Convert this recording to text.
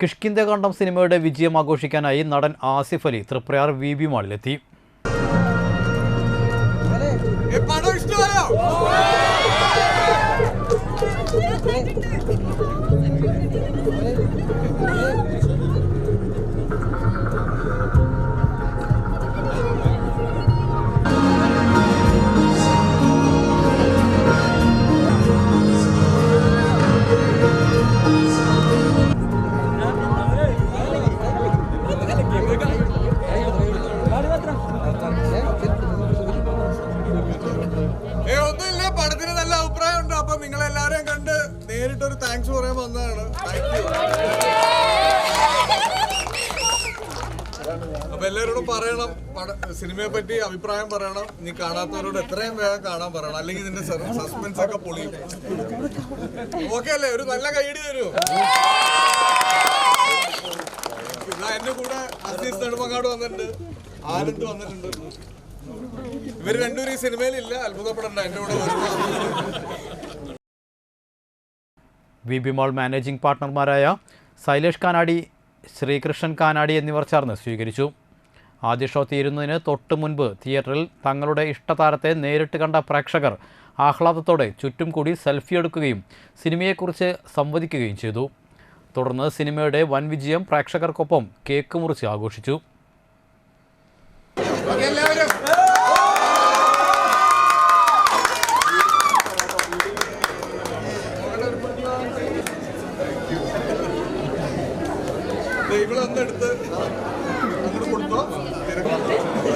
കിഷ്കിന്ദകാന്ഡം സിനിമയുടെ വിജയം ആഘോഷിക്കാനായി നടൻ ആസിഫ് അലി തൃപ്രയാർ വി ബി മാളിലെത്തി. ഇഷ്ടമായോ? അപ്പൊ കണ്ട് നേരിട്ടൊരു താങ്ക്സ് പറയാൻ വന്നതാണ്. അപ്പൊ എല്ലാവരോടും പറയണം. സിനിമയെ പറ്റി അഭിപ്രായം പറയണം. നീ കാണാത്തവരോട് എത്രയും വേഗം കാണാൻ പറയണം. അല്ലെങ്കിൽ നിന്റെ സസ്പെൻസ് ഒക്കെ പൊളിയും. ഓക്കെ അല്ലേ? ഒരു നല്ല കൈയടി തരൂ. എന്റെ കൂടെ അസീസ് നെടുമങ്ങാട് വന്നിട്ടുണ്ട്. ആനന്ദ് വന്നിട്ടുണ്ട്. ഇവർ രണ്ടുപേരും ഈ സിനിമയിലില്ല. അത്ഭുതപ്പെടണ്ട. എന്റെ കൂടെ V B mall managing പാർട്ട്ണർമാരായ Sailesh Kanadi Srikrishnan Kanadi എന്നിവർ ചേർന്ന് സ്വീകരിച്ചു. ആദ്യ ഷോ തീരുന്നതിന് തൊട്ട് മുൻപ് തിയേറ്ററിൽ തങ്ങളുടെ ഇഷ്ടതാരത്തെ നേരിട്ട് കണ്ട പ്രേക്ഷകർ ആഹ്ലാദത്തോടെ ചുറ്റും കൂടി സെൽഫി എടുക്കുകയും സിനിമയെക്കുറിച്ച് സംവദിക്കുകയും ചെയ്തു. തുടർന്ന് സിനിമയുടെ വൻ വിജയം പ്രേക്ഷകർക്കൊപ്പം കേക്ക് മുറിച്ച് ആഘോഷിച്ചു. എല്ലാവരും ഇവളൊന്നെടുത്ത് അങ്ങോട്ട് കൊടുത്തോ. തിരക്ക്